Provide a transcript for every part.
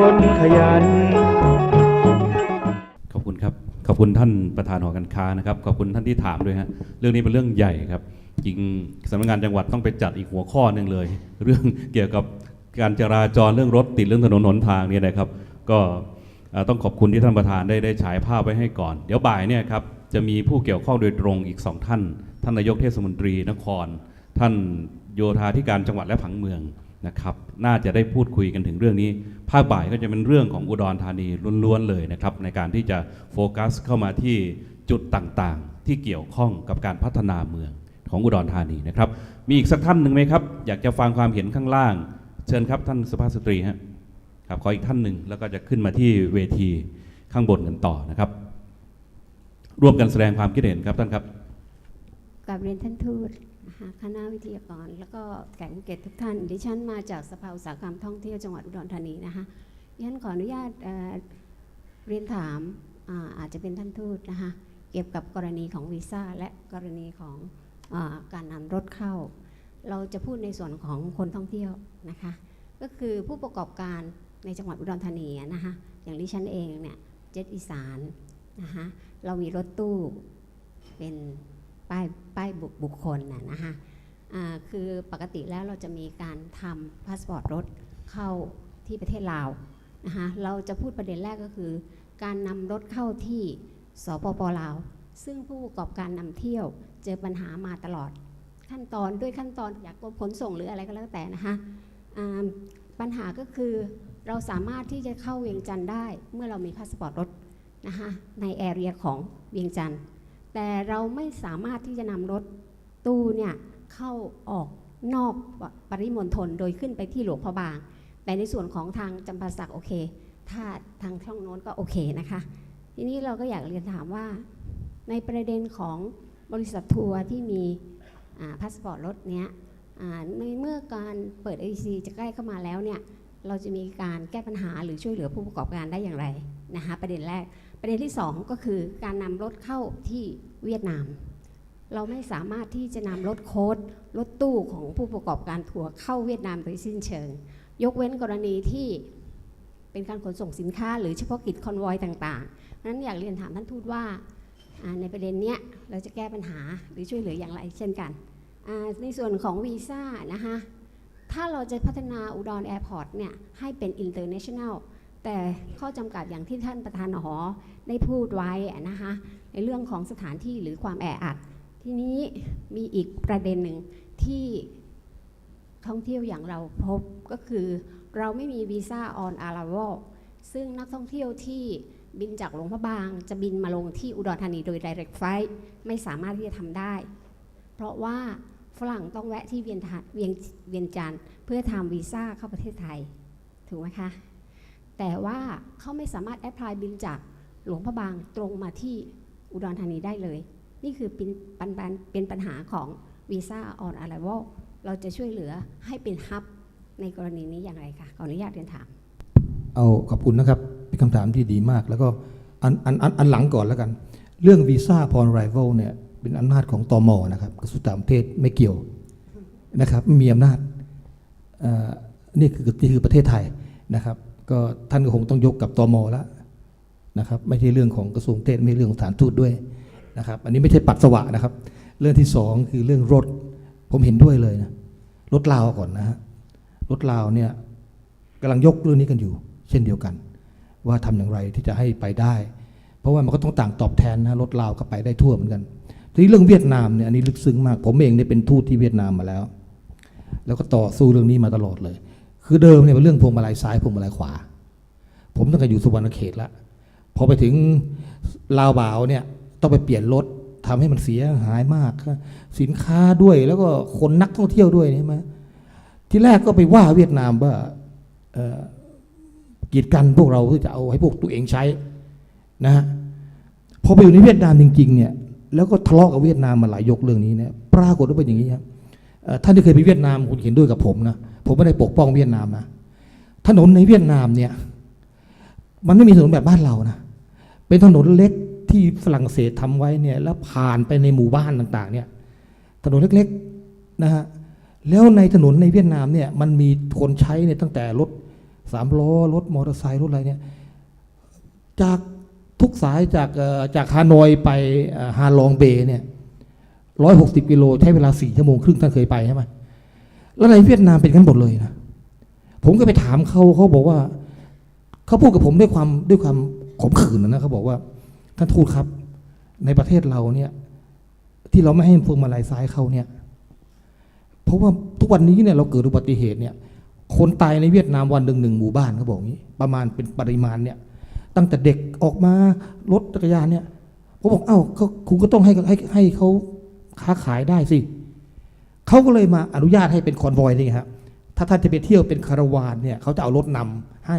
คนขยัน ขอบคุณครับ ขอบคุณท่านประธานหอการค้านะครับ ขอบคุณท่านที่ถามด้วยฮะ เรื่องนี้เป็นเรื่องใหญ่ครับ จริงสำนักงานจังหวัดต้องไปจัดอีกหัวข้อหนึ่งเลย เรื่องเกี่ยวกับการจราจรเรื่องรถติดเรื่องถนนหนทางเนี่ยนะครับ ก็ต้องขอบคุณที่ท่านประธานได้ได้ฉายภาพไว้ให้ก่อน เดี๋ยวบ่ายเนี่ยครับจะมีผู้เกี่ยวข้องโดยตรงอีกสองท่าน ท่านนายกเทศมนตรีนคร ท่านโยธาธิการจังหวัดและผังเมือง นะครับ น่าจะได้พูดคุยกันถึงเรื่องนี้ ภาคบ่ายก็จะเป็นเรื่องของอุดรธานีล้วนๆเลยนะครับ ในการที่จะโฟกัสเข้ามาที่จุดต่างๆ ที่เกี่ยวข้องกับการพัฒนาเมืองของอุดรธานีนะครับ มีอีกสักท่านหนึ่งไหมครับ อยากจะฟังความเห็นข้างล่าง เชิญครับท่านสุภาพสตรีฮะครับขออีกท่านหนึ่งแล้วก็จะขึ้นมาที่เวทีข้างบนกันต่อนะครับ ร่วมกันแสดงความคิดเห็นครับท่านครับกับเรียนท่านทูตคะคณะวิทยากร แล้วก็แขกผู้เกียรติทุกท่าน ดิฉันมาจากสภาอุตสาหกรรมท่องเที่ยวจังหวัดอุดรธานีนะคะดิฉันขออนุญาตเเรียนถามอาอาจจะเป็นท่านทูตนะคะเกี่ยวกับกรณีของวีซ่าและกรณีของอการนำรถเข้า เราจะพูดในส่วนของคนท่องเที่ยวนะคะ ก็คือผู้ประกอบการในจังหวัดอุดรธานีนะคะอย่างดิฉันเองเนี่ยเจ็ตอีสานนะคะเรามีรถตู้เป็น ป้ายป้ายบุคบุคคลน่ะนะคะคือปกติแล้วเราจะมีการทำพาสปอร์ตรถเข้าที่ประเทศลาวนะคะเราจะพูดประเด็นแรกก็คือ การนำรถเข้าที่สปปลาว ซึ่งผู้ประกอบการนำเที่ยวเจอปัญหามาตลอด ขั้นตอนด้วยขั้นตอนอยากกรมขนส่งหรืออะไรก็แล้วแต่นะคะปัญหาก็คือเราสามารถที่จะเข้าเวียงจันทร์ได้เมื่อเรามีพาสปอร์ตรถนะคะในแอเรียของเวียงจันทร์ แต่เราไม่สามารถที่จะนำรถตู้เนี่ยเข้าออกนอกปริมณฑลโดยขึ้นไปที่หลวงพระบาง แต่ในส่วนของทางจำปาสักโอเค ถ้าทางช่องโน้นก็โอเคนะคะ ทีนี้เราก็อยากเรียนถามว่า ในประเด็นของบริษัททัวร์ที่มีพาสปอร์ตรถเนี้ยในเมื่อการเปิด AC จะใกล้เข้ามาแล้วเนี่ย เราจะมีการแก้ปัญหาหรือช่วยเหลือผู้ประกอบการได้อย่างไร นะคะประเด็นแรกประเด็นที่ 2 ก็คือการนำรถเข้าที่เวียดนาม เราไม่สามารถที่จะนำรถโค้ดรถตู้ของผู้ประกอบการทัวร์เข้าเวียดนามโดยสิ้นเชิง ยกเว้นกรณีที่เป็นการขนส่งสินค้า หรือเฉพาะกิจคอนวอยต่างๆนั้นอยากเรียนถามท่านทูตว่าในประเด็นเนี้ยเราจะแก้ปัญหาหรือช่วยเหลืออย่างไรเช่นกัน ในส่วนของวีซ่านะคะถ้าเราจะพัฒนาอุดรแอร์พอร์ตเนี่ยให้เป็น international แนล แต่ข้อจำกัดอย่างที่ท่านประธานหอได้พูดไว้นะคะในเรื่องของสถานที่หรือความแออัด ทีนี้มีอีกประเด็นหนึ่งที่ท่องเที่ยวอย่างเราพบก็คือ เราไม่มีวีซ่าออนอารา v a l ซึ่งนักท่องเที่ยวที่บินจากหลวงพระบาง จะบินมาลงที่อุดรธานีโดย direct flight ไม่สามารถที่จะทำได้ เพราะว่าฝรั่งต้องแวะที่เวียนเวียงเวียงจันทร์เพื่อทำวีซ่าเข้าประเทศไทย ถูกไหมคะ แต่ว่าเขาไม่สามารถแอพพลายบินจากหลวงพระบางตรงมาที่อุดรธานีได้เลย นี่คือเป็นปัญหาเป็นปัญหาของวีซ่าออนอะไรวอลเราจะช่วยเหลือให้เป็นฮับในกรณีนี้อย่างไรคะขออนุญาตเรียนถาม เอาขอบคุณนะครับเป็นคำถามที่ดีมาก แล้วก็อันอันอันอันหลังก่อนแล้วกัน เรื่องวีซ่าพอนไรเวลเนี่ยเป็นอำนาจของตมนะครับกระทรวงต่างประเทศไม่เกี่ยวนะครับไม่มีอำนาจนี่คือนี่คือประเทศไทยนะครับ ก็ท่านก็คงต้องยกกับตอมแล้วนะครับ ไม่ใช่เรื่องของกระทรวงเทศไม่ใช่เรื่องของสถานทูตด้วยนะครับ อันนี้ไม่ใช่ปัสสวะนะครับ เรื่องที่สองคือเรื่องรถ ผมเห็นด้วยเลยนะรถลาวก่อนนะฮะรถลาวเนี่ยกำลังยกเรื่องนี้กันอยู่ เช่นเดียวกัน ว่าทำอย่างไรที่จะให้ไปได้ เพราะว่ามันก็ต้องต่างตอบแทนนะรถลาวก็ไปได้ทั่วเหมือนกันทีนี้เรื่องเวียดนามเนี่ยอันนี้ลึกซึ้งมาก ผมเองเนี่ยเป็นทูตที่เวียดนามมาแล้ว แล้วก็ต่อสู้เรื่องนี้มาตลอดเลย คือเดิมเนี่ยเป็นเรื่องพวงมาลัยซ้ายพวงมาลัยขวา ผมตั้งแต่อยู่สุวรรณเขตแล้วพอไปถึงลาวบ่าวเนี่ยต้องไปเปลี่ยนรถทำให้มันเสียหายมาก สินค้าด้วยแล้วก็คนนักท่องเที่ยวด้วยใช่ไหมที่แรกก็ไปว่าเวียดนามว่ากีดกันพวกเราเพื่อจะเอาให้พวกตัวเองใช้นะฮะพอไปอยู่ในเวียดนามจริงๆเนี่ยแล้วก็ทะเลาะกับเวียดนามมาหลายยกเรื่องนี้เนี่ยปรากฏว่าเป็นอย่างนี้ครับท่านที่เคยไปเวียดนามคุณเห็นด้วยกับผมนะผมไม่ได้ปกป้องเวียดนามนะถนนในเวียดนามเนี่ย มันไม่มีถนนแบบบ้านเรานะ เป็นถนนเล็กที่ฝรั่งเศสทำไว้เนี่ย แล้วผ่านไปในหมู่บ้านต่าง ๆ เนี่ย ถนนเล็กๆนะฮะ แล้วในถนนในเวียดนามเนี่ย มันมีคนใช้เนี่ยตั้งแต่รถสามล้อรถมอเตอร์ไซค์รถอะไรเนี่ย จากทุกสายจากจากฮานอยไปฮาลองเบเนี่ยร้อยหกสิบกิโลใช้เวลาสี่ชั่วโมงครึ่งท่านเคยไปใช่ไหมแล้วในเวียดนามเป็นกันหมดเลยนะ ผมก็ไปถามเขาเขาบอกว่า เขาพูดกับผมด้วยความด้วยความขมขื่นนะเขาบอกว่าท่านทูตครับ ในประเทศเราเนี่ย ที่เราไม่ให้พวงมาลัยซ้ายเข้าเนี่ย เพราะว่าทุกวันนี้เนี่ยเราเกิดอุบัติเหตุเนี่ย คนตายในเวียดนามวันหนึ่งหนึ่งหมู่บ้านเขาบอกงี้ ประมาณเป็นปริมาณเนี่ย ตั้งแต่เด็กออกมารถจักรยานเนี่ยผมบอกเอ้าคุณก็ต้องให้ให้ให้เขาค้าขายได้สิเขาก็เลยมาอนุญาตให้เป็นคอนวอยนี่ครับถ้าท่านจะไปเที่ยวเป็นคาราวานเนี่ยเขาจะเอารถนำให้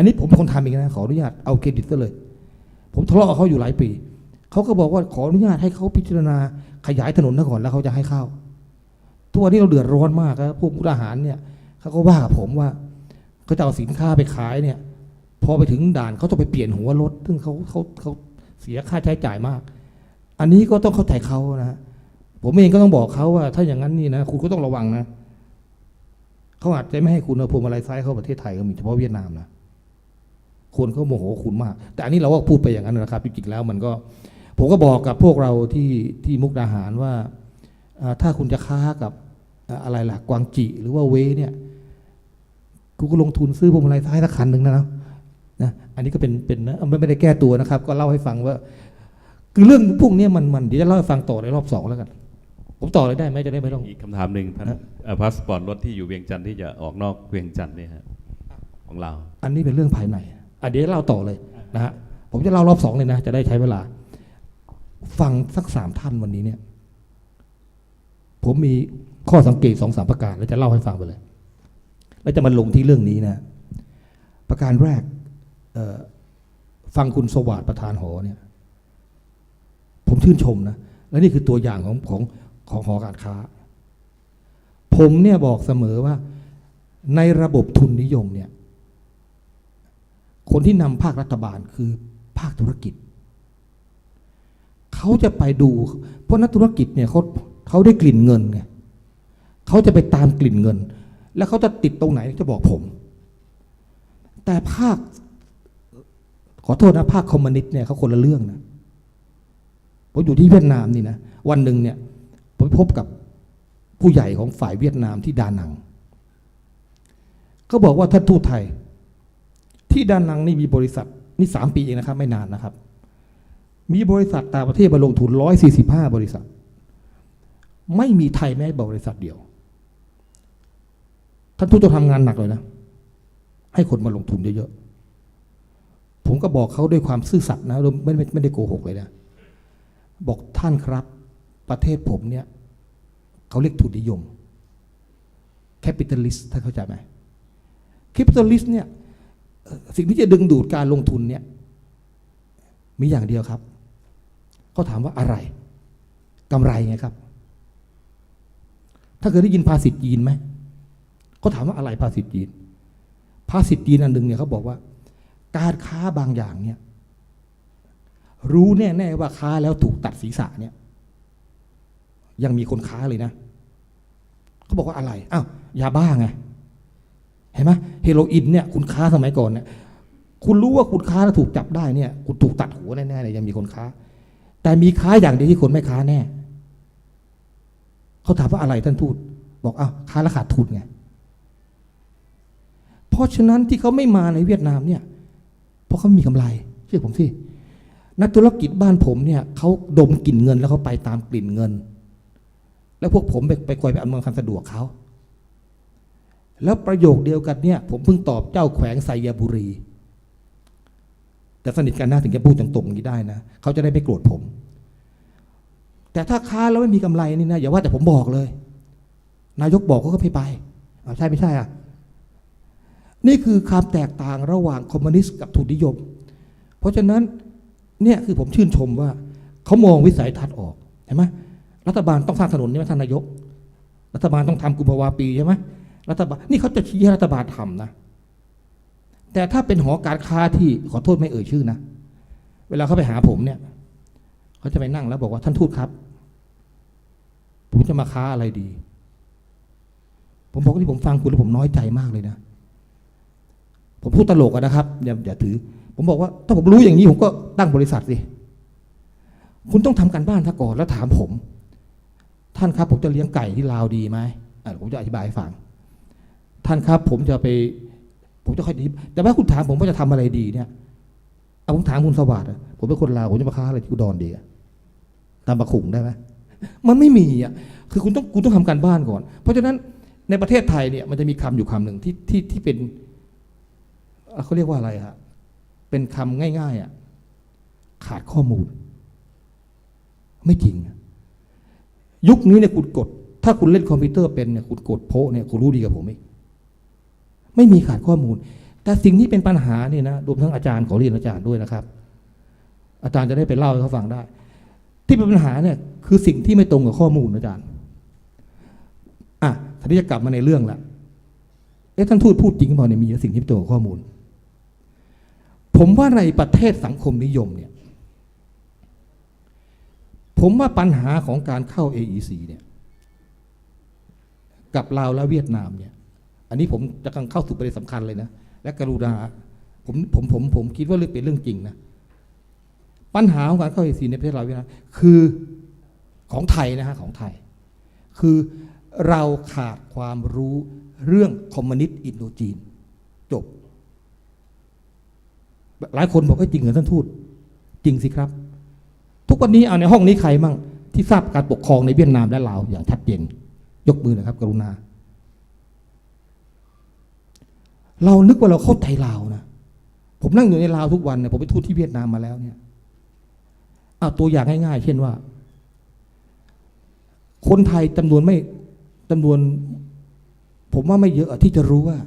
อันนี้ผมเป็นคนทำเองนะขออนุญาตเอาเครดิตก็เลย ผมทะเลาะกับเขาอยู่หลายปีเขาก็บอกว่าขออนุญาตให้เขาพิจารณาขยายถนนซะก่อนแล้วเขาจะให้เข้าทุกวันนี้เราเดือดร้อนมากครับพวกมุกดาหารเนี่ยเขาก็ว่ากับผมว่าเขาจะเอาสินค้าไปขายเนี่ย พอไปถึงด่านเขาต้องไปเปลี่ยนหัวรถ ซึ่งเขาเขาเขาเสียค่าใช้จ่ายมาก อันนี้ก็ต้องเข้าใจเขานะผมเองก็ต้องบอกเขาว่า ถ้าอย่างนั้นนี่นะคุณก็ต้องระวังนะเขาอาจจะไม่ให้คุณเอาพวงมาลัยซ้ายเข้าประเทศไทยก็มีเฉพาะเวียดนามนะ คนเขาโมโหคุณมาก แต่อันนี้เราก็พูดไปอย่างนั้นนะครับจริงๆแล้วมันก็ ผมก็บอกกับพวกเราที่ที่มุกดาหารว่าอ่าถ้าคุณจะค้ากับอ่าอะไรล่ะกวางจีหรือว่าเวเนี่ยกูก็ลงทุนซื้อพวงมาลัยซ้ายสักคันหนึ่งนะเนาะนะอันนี้ก็เป็นเป็นนะไม่ไม่ได้แก้ตัวนะครับ ก็เล่าให้ฟังว่า คือเรื่องพวกเนี้ยมันมันเดี๋ยวจะเล่าให้ฟังต่อในรอบสองแล้วกัน ผมต่อเลยได้ไหมจะได้ไม่ต้องอีกคำถามหนึ่งท่านฮะพาสปอร์ตรถที่อยู่เวียงจันทร์ที่จะออกนอกเวียงจันทร์เนี่ยฮะของเรา อันนี้เป็นเรื่องภายใน อะเดี๋ยวเล่าต่อเลยนะฮะผมจะเล่ารอบสองเลยนะ จะได้ใช้เวลา ฟังสักสามท่านวันนี้เนี่ย ผมมีข้อสังเกตสองสามประการ แล้วจะเล่าให้ฟังไปเลย แล้วจะมาลงที่เรื่องนี้นะ ประการแรกฟังคุณสวัสดิ์ประธานหอเนี่ย ผมชื่นชมนะ และนี่คือตัวอย่างของของของหอการค้า ผมเนี่ยบอกเสมอว่าในระบบทุนนิยมเนี่ย คนที่นำภาครัฐบาลคือภาคธุรกิจ เขาจะไปดู เพราะนักธุรกิจเนี่ยเขาเขาได้กลิ่นเงินไงเขาจะไปตามกลิ่นเงิน แล้วเขาจะติดตรงไหนจะบอกผม แต่ภาค ขอโทษนะภาคคอมมิวนิสต์เนี่ยเขาคนละเรื่องนะผมอยู่ที่เวียดนามนี่นะวันหนึ่งเนี่ยผมไปพบกับผู้ใหญ่ของฝ่ายเวียดนามที่ดานังเขาบอกว่าท่านทูตไทย ที่ดานังนี่มีบริษัทนี่สามปีเองนะครับ ไม่นานนะครับ มีบริษัทต่างประเทศมาลงทุนร้อยสี่สิบห้าบริษัท ไม่มีไทยแม้บริษัทเดียว ท่านทูตต้องทำงานหนักเลยนะ ให้คนมาลงทุนเยอะๆ ผมก็บอกเขาด้วยความซื่อสัตย์นะไม่ไม่ไม่ได้โกหกเลยนะ บอกท่านครับประเทศผมเนี่ยเขาเรียกทุนนิยม แคปิตอลิสท่านเข้าใจไหมแคปิตอลิสเนี่ย สิ่งที่จะดึงดูดการลงทุนเนี่ยมีอย่างเดียวครับเขาถามว่าอะไรกำไรไงครับ ถ้าเคยได้ยินภาษิตจีนไหมเขาถามว่าอะไรภาษิตจีน ภาษิตจีนอันหนึ่งเนี่ยเขาบอกว่า การค้าบางอย่างเนี่ย รู้แน่ๆว่าค้าแล้วถูกตัดศีรษะเนี่ย ยังมีคนค้าเลยนะเขาบอกว่าอะไรอ้าวยาบ้าไง เห็นไหมเฮโรอีนเนี่ยคุณค้าสมัยก่อนเนี่ยคุณรู้ว่าคุณค้าแล้วถูกจับได้เนี่ย คุณถูกตัดหัวแน่ๆเลยยังมีคนค้า แต่มีค้าอย่างเดียวที่คนไม่ค้าแน่เขาถามว่าอะไรท่านทูตบอกอ้าวค้าแล้วขาทุนไงเพราะฉะนั้นที่เขาไม่มาในเวียดนามเนี่ย เพราะเขามีกำไร เชื่อผมสินักธุรกิจบ้านผมเนี่ยเขาดมกลิ่นเงินแล้วเขาไปตามกลิ่นเงิน แล้วพวกผมไปไปคอยไปอำนวยความสะดวกเขา แล้วประโยคเดียวกันเนี่ย ผมเพิ่งตอบเจ้าแขวงไซยบุรี แต่สนิทกันนะถึงจะพูดตรงๆอย่างนี้ได้นะเขาจะได้ไม่โกรธผม แต่ถ้าค้าแล้วไม่มีกำไรนี่นะอย่าว่าแต่ผมบอกเลย นายกบอกเขาก็ไม่ไปอ้าใช่ไม่ใช่อะนี่คือความแตกต่างระหว่างคอมมิวนิสต์กับทุนนิยม เพราะฉะนั้นเนี่ยคือผมชื่นชมว่าเขามองวิสัยทัศน์ออกเห็นไหมรัฐบาลต้องสร้างถนนใช่ไหมท่านนายก รัฐบาลต้องทำกุมภาวาปีใช่ไหม รัฐบาลนี่เขาจะชี้ให้รัฐบาลทำนะ แต่ถ้าเป็นหอการค้าที่ขอโทษไม่เอ่ยชื่อนะ เวลาเขาไปหาผมเนี่ยเขาจะไปนั่งแล้วบอกว่าท่านทูตครับ ผมจะมาค้าอะไรดี ผมบอกที่ผมฟังคุณแล้วผมน้อยใจมากเลยนะ ผมพูดตลกอะนะครับอย่าอย่าถือ ผมบอกว่า ถ้าผมรู้อย่างนี้ผมก็ตั้งบริษัทสิคุณต้องทำการบ้านซะก่อนแล้วถามผม ท่านครับผมจะเลี้ยงไก่ที่ลาวดีไหมผมจะอธิบายให้ฟัง ท่านครับ ผมจะไป ผมจะค่อยดีแต่ว่าคุณถามผมว่าจะทำอะไรดีเนี่ยเอาผมถามคุณสวัสดิ์ผมเป็นคนลาวผมจะมาค้าอะไรที่อุดรดีอะตามประขุงได้ไหมมันไม่มีอะคือคุณต้องคุณต้องทำการบ้านก่อน เพราะฉะนั้นในประเทศไทยเนี่ยมันจะมีคำอยู่คำหนึ่งที่ที่ที่เป็นเขาเรียกว่าอะไรฮะเป็นคำง่าย ๆอะขาดข้อมูล ไม่จริง ยุคนี้เนี่ยคุณกด ถ้าคุณเล่นคอมพิวเตอร์เป็นเนี่ยคุณกดโพเนี่ยคุณรู้ดีกับผมอีก ไม่มีขาดข้อมูล แต่สิ่งที่เป็นปัญหาเนี่ยนะรวมทั้งอาจารย์ขอเรียนอาจารย์ด้วยนะครับ อาจารย์จะได้ไปเล่าให้เขาฟังได้ ที่เป็นปัญหาเนี่ยคือสิ่งที่ไม่ตรงกับข้อมูลอาจารย์อะทีนี้จะกลับมาในเรื่องละเอ๊ะท่านทูตพูดจริงหรือเปล่าเนี่ยมีสิ่งที่ไม่ตรงกับข้อมูล ผมว่าในประเทศสังคมนิยมเนี่ย ผมว่าปัญหาของการเข้า AEC เนี่ย กับลาวและเวียดนามเนี่ย อันนี้ผมจะกำลังเข้าสู่ประเด็นสำคัญเลยนะ และกรุณาผมผมผมผมคิดว่าเรื่องเป็นเรื่องจริงนะ ปัญหาของการเข้า AEC ในประเทศเราวเวียดนามคือของไทยนะฮะของไทย คือเราขาดความรู้เรื่องคอมมิวนิสต์อินโดจีน จบ หลายคนบอกว่าจริงเหรอท่านทูตจริงสิครับ ทุกวันนี้เอาในห้องนี้ใครมั่งที่ทราบการปกครองในเวียดนามและลาวอย่างชัดเจน ยกมือนะครับ กรุณา เรานึกว่าเราเข้าใจลาวนะผมนั่งอยู่ในลาวทุกวันเนี่ยผมไปทูตที่เวียดนามมาแล้วเนี่ยเอาตัวอย่างง่ายๆ เช่นว่า คนไทยจำนวนไม่จำนวน ผมว่าไม่เยอะที่จะรู้ว่า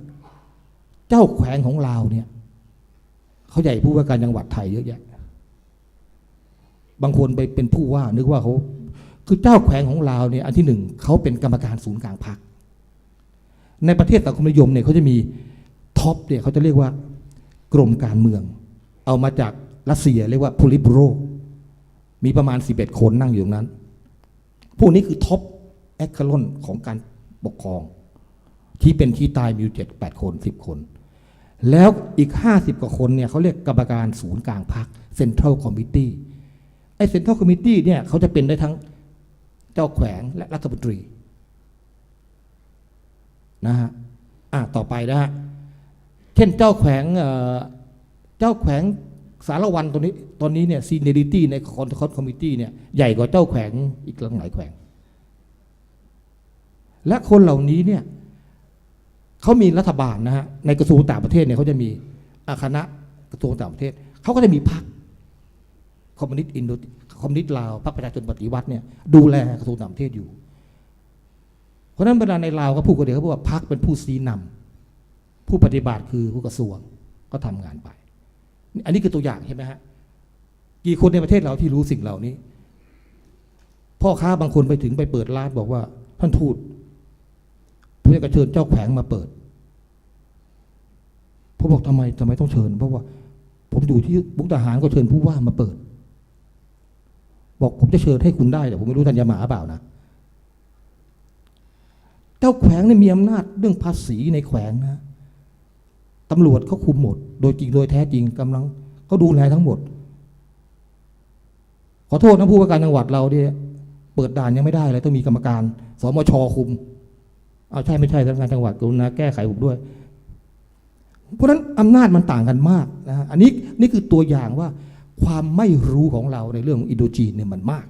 เจ้าแขวงของลาวเนี่ยเขาใหญ่ผู้ว่าการจังหวัดไทยเยอะแยะบางคนไปเป็นผู้ว่า นึกว่าเขาคือเจ้าแขวงของลาวเนี่ยอันที่หนึ่งเขาเป็นกรรมการศูนย์กลางพรรคในประเทศสังคมนิยมเนี่ยเขาจะมี ท็อปเนี่ยเขาจะเรียกว่ากรมการเมือง เอามาจากรัสเซียเรียกว่า p o l i t b u r o มีประมาณ 11 คนนั่งอยู่ตรงนั้น พวกนี้คือท็อปแอคคาลอนของการปกครอง ที่เป็นที่ตายมีอยู่เจ็ดแปดคนสิบคน แล้วอีก 50 กว่าคนเนี่ยเขาเรียกกรรมการศูนย์กลางพรรคเซ็นทรัลคอมมิตี้ไอ้เซ็นทรัลคอมมิตี้เนี่ยเขาจะเป็นได้ทั้งเจ้าแขวงและรัฐมนตรีนะฮะอะต่อไปนะฮะ เช่นเจ้าแขวงเจ้าแขวงสารวันตัวนี้ตอนนี้เนี่ยซีเนริตี้ในคอนคอนคอมมิตี้เนี่ยใหญ่กว่าเจ้าแขวงอีกหลายแขวง และคนเหล่านี้เนี่ยเขามีรัฐบาลนะฮะในกระทรวงต่างประเทศเนี่ยเขาจะมีอาคณะกระทรวงต่างประเทศเขาก็จะมีพรรคคอมมิวนิสต์อินโดคอมมิวนิสต์ลาวพรรคประชาชนปฏิวัติเนี่ยดูแลกระทรวงต่างประเทศอยู่ เพราะฉะนั้นเวลาในลาวก็พูดกันเดียวเขาบอกว่าพรรคเป็นผู้ซีนำ ผู้ปฏิบัติคือผู้กระทรวงก็ทำงานไป อันนี้คือตัวอย่างใช่ไหมฮะกี่คนในประเทศเราที่รู้สิ่งเหล่านี้ พ่อค้าบางคนไปถึงไปเปิดร้านบอกว่า ท่านทูตผมอยากจะเชิญเจ้าแขวงมาเปิดผมบอกทำไมทำไมต้องเชิญ เพราะว่า ผมอยู่ที่บุกทหารก็เชิญผู้ว่ามาเปิด บอกผมจะเชิญให้คุณได้แต่ผมไม่รู้ท่านจะมาหรือเปล่านะเจ้าแขวงเนี่ยมีอำนาจเรื่องภาษีในแขวงนะ ตำรวจเขาคุมหมด โดยจริงโดยแท้จริงกำลังเขาดูแลทั้งหมด ขอโทษนะผู้ว่าการจังหวัดเราเนี่ยเปิดด่านยังไม่ได้เลยต้องมีกรรมการสมชคุมเอาใช่ไม่ใช่สำนักานจังหวัดกรุณาแก้ไขผมด้วย เพราะนั้นอำนาจมันต่างกันมากนะอันนี้นี่คือตัวอย่างว่าความไม่รู้ของเราในเรื่องของอินโดจีนเนี่ยมันมาก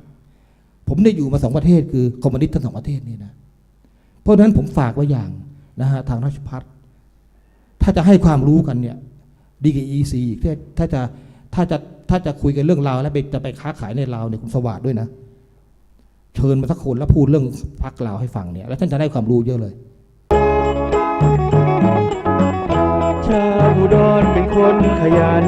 ผมได้อยู่มาสองประเทศคือคอมมิวนิสต์ทั้งสองประเทศนี่นะ เพราะฉะนั้นผมฝากไว้อย่างนะฮะทางราชพัฒน ถ้าจะให้ความรู้กันเนี่ยดีกับ EC อีกถ้าถ้าจะถ้าจะถ้าจะคุยกันเรื่องราวแล้วไปจะไปค้าขายในลาวเนี่ยคุณสวัสดด้วยนะ เชิญมาสักคนแล้วพูดเรื่องพักลาวให้ฟังเนี่ย แล้วท่านจะได้ความรู้เยอะเลยชาวอุดรเป็นคนขยัน